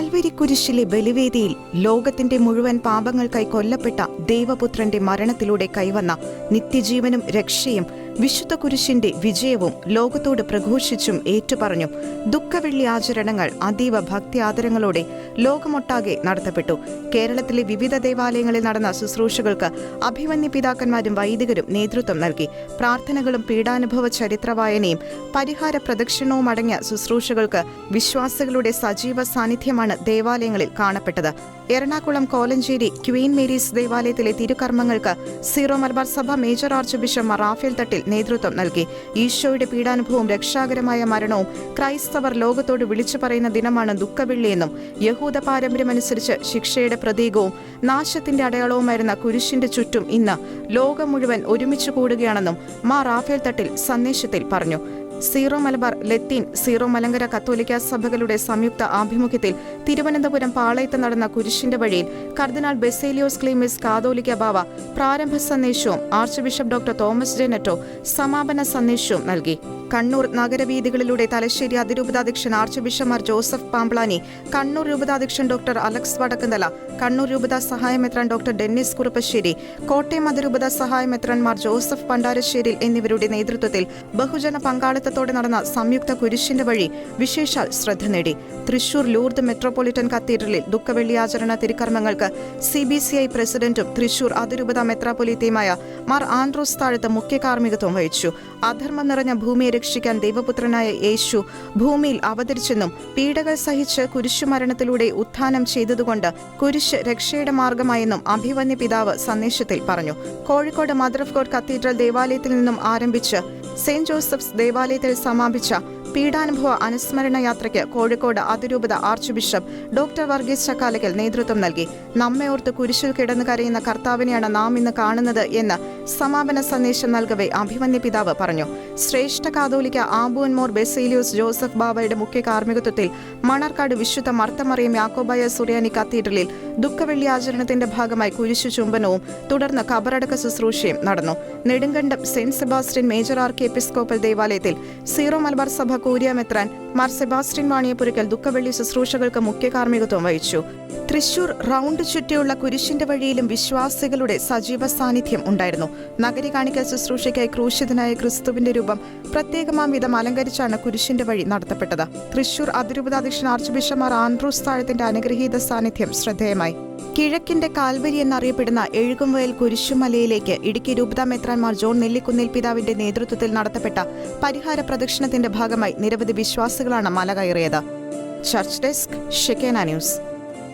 Calvary കുരിശിലെ ബലിവേദിയിൽ ലോകത്തിന്റെ മുഴുവൻ പാപങ്ങൾക്കായി കൊല്ലപ്പെട്ട ദൈവപുത്രന്റെ മരണത്തിലൂടെ കൈവന്ന നിത്യജീവനും രക്ഷയും വിശുദ്ധ കുരിശിന്റെ വിജയവും ലോകത്തോട് പ്രഘോഷിച്ചും ഏറ്റുപറഞ്ഞു. ദുഃഖവെള്ളി ആചരണങ്ങൾ അതീവ ഭക്തി ആദരങ്ങളോടെ ലോകമൊട്ടാകെ നടത്തപ്പെട്ടു. കേരളത്തിലെ വിവിധ ദേവാലയങ്ങളിൽ നടന്ന ശുശ്രൂഷകൾക്ക് അഭിമന്യ പിതാക്കന്മാരും വൈദികരും നേതൃത്വം നൽകി. പ്രാർത്ഥനകളും പീഡാനുഭവ ചരിത്രവായനയും പരിഹാര പ്രദക്ഷിണവും അടങ്ങിയ ശുശ്രൂഷകൾക്ക് വിശ്വാസികളുടെ സജീവ സാന്നിധ്യമാണ് ദേവാലയങ്ങളിൽ കാണപ്പെട്ടത്. എറണാകുളം കോലഞ്ചേരി ക്വീൻ മേരീസ് ദേവാലയത്തിലെ തിരുകർമ്മങ്ങൾക്ക് സീറോ മലബാർ സഭ major archbishop Rafale Thattil നേതൃത്വം നൽകി. ഈശോയുടെ പീഡാനുഭവവും രക്ഷാകരമായ മരണവും ക്രൈസ്തവർ ലോകത്തോട് വിളിച്ചു പറയുന്ന ദിനമാണ് ദുഃഖവെള്ളിയെന്നും യഹൂദ പാരമ്പര്യമനുസരിച്ച് ശിക്ഷയുടെ പ്രതീകവും നാശത്തിന്റെ അടയാളവുമായിരുന്ന കുരിശിന്റെ ചുറ്റും ഇന്ന് ലോകം മുഴുവൻ ഒരുമിച്ച് കൂടുകയാണെന്നും മാ റാഫേൽ തട്ടിൽ സന്ദേശത്തിൽ പറഞ്ഞു. സീറോ മലബാർ ലത്തീൻ സീറോ മലങ്കര കത്തോലിക്ക സഭകളുടെ സംയുക്ത ആഭിമുഖ്യത്തിൽ തിരുവനന്തപുരം പാളയത്ത് നടന്ന കുരിശിന്റെ വഴിയിൽ കർദിനാൾ ബെസേലിയോസ് ക്ലീമിസ് കാതോലിക്ക ബാവ പ്രാരംഭ സന്ദേശവും ആർച്ച് ബിഷപ്പ് ഡോക്ടർ തോമസ് ജെനറ്റോ സമാപന സന്ദേശവും നൽകി. കണ്ണൂർ നഗരവീഥികളിലൂടെ തലശ്ശേരി അതിരൂപതാധ്യക്ഷൻ ആർച്ച് ബിഷമാർ ജോസഫ് പാംപ്ലാനി കണ്ണൂർ രൂപതാധ്യക്ഷൻ ഡോക്ടർ അലക്സ് വടക്കുന്തല കണ്ണൂർ രൂപത സഹായമെത്രാൻ ഡോക്ടർ ഡെന്നിസ് കുറുപ്പശ്ശേരി കോട്ടയം അതിരൂപത സഹായമെത്രാൻമാർ ജോസഫ് പണ്ടാരശ്ശേരി എന്നിവരുടെ നേതൃത്വത്തിൽ ബഹുജന പങ്കാളിത്തത്തോടെ നടന്ന സംയുക്ത കുരിശിന്റെ വഴി വിശേഷാൽ ശ്രദ്ധ നേടി. തൃശൂർ ലൂർദ് മെട്രോപൊളിറ്റൻ കത്തീഡ്രലിൽ ദുഃഖവെള്ളിയാചരണ തിരുക്കർമ്മങ്ങൾക്ക് സി ബി സി ഐ പ്രസിഡന്റും തൃശൂർ അതിരൂപത മെത്രാപൊലീത്തയുമായ മാർ ആൻഡ്രോസ് താഴത്ത് മുഖ്യ കാർമ്മികത്വം വഹിച്ചു. അധർമ്മം നിറഞ്ഞ ഭൂമിയെ രക്ഷിക്കാൻ ദൈവപുത്രനായ യേശു ഭൂമിയിൽ അവതരിച്ചെന്നും പീഡകൾ സഹിച്ച് കുരിശുമരണത്തിലൂടെ ഉത്ഥാനം ചെയ്തതുകൊണ്ട് കുരിശ് രക്ഷയുടെ മാർഗമായെന്നും അഭിവന്യ പിതാവ് സന്ദേശത്തിൽ പറഞ്ഞു. Kozhikode mother of God cathedral ദേവാലയത്തിൽ നിന്നും ആരംഭിച്ച് സെന്റ് ജോസഫ്സ് ദേവാലയത്തിൽ സമാപിച്ച പീഡാനുഭവ അനുസ്മരണ യാത്രയ്ക്ക് കോഴിക്കോട് അതിരൂപത archbishop doctor Varghese Chakkalakkal നേതൃത്വം നൽകി. നമ്മെ ഓർത്ത് കുരിശിൽ കിടന്നു കരയുന്ന കർത്താവിനെയാണ് നാം ഇന്ന് കാണുന്നത് എന്ന് സമാപന സന്ദേശം നൽകവെ അഭിമന്യ പിതാവ് പറഞ്ഞു. ശ്രേഷ്ഠ കാതോലിക്ക ആബുൻമോർ ബെസേലിയോസ് ജോസഫ് ബാബയുടെ മുഖ്യ കാർമ്മികത്വത്തിൽ മണർക്കാട് വിശുദ്ധ മർത്തമറിയം യാക്കോബായ സുറിയാനി കത്തീഡ്രലിൽ ദുഃഖവെള്ളി ആചരണത്തിന്റെ ഭാഗമായി കുരിശു ചുംബനവും തുടർന്ന് കബറടക്ക ശുശ്രൂഷയും നടന്നു. നെടുങ്കണ്ടം സെന്റ് സെബാസ്റ്റ്യൻ മേജർ ആർ ആർക്കി എപ്പിസ്കോപ്പൽ ദേവാലയത്തിൽ സീറോ മലബാർ സഭ കൂരിയാമെത്രാൻ മാർ സെബാസ്റ്റ്യൻ വാണിയപുരക്കൽ ദുഃഖവെള്ളി ശുശ്രൂഷകൾക്ക് മുഖ്യ കാർമ്മികത്വം വഹിച്ചു. തൃശൂർ റൗണ്ട് ചുറ്റിയുള്ള കുരിശിന്റെ വഴിയിലും വിശ്വാസികളുടെ സജീവ സാന്നിധ്യം ഉണ്ടായിരുന്നു. നഗരി കാണിക്കൽ ശുശ്രൂഷയ്ക്കായി ക്രൂശിതനായ ക്രിസ്തുവിന്റെ രൂപം പ്രത്യേകമാം വിധം അലങ്കരിച്ചാണ് കുരിശിന്റെ വഴി നടത്തപ്പെട്ടത്. തൃശൂർ അതിരൂപതാധ്യക്ഷൻ ആർച്ച് ബിഷപ്പ് മാർ ആൻഡ്രൂസ് താഴത്തിന്റെ അനുഗ്രഹീത സാന്നിധ്യം ശ്രദ്ധേയമായി. കിഴക്കിന്റെ കാൽവരി എന്നറിയപ്പെടുന്ന എഴുകുംവയൽ കുരിശുമലയിലേക്ക് ഇടുക്കി രൂപതാ മെത്രാൻമാർ ജോൺ നെല്ലിക്കുന്നിൽ പിതാവിന്റെ നേതൃത്വത്തിൽ നടത്തപ്പെട്ട പരിഹാര പ്രദക്ഷിണത്തിന്റെ ഭാഗമായി നിരവധി വിശ്വാസികളാണ് മല കയറിയത്. Church desk Shekinah news.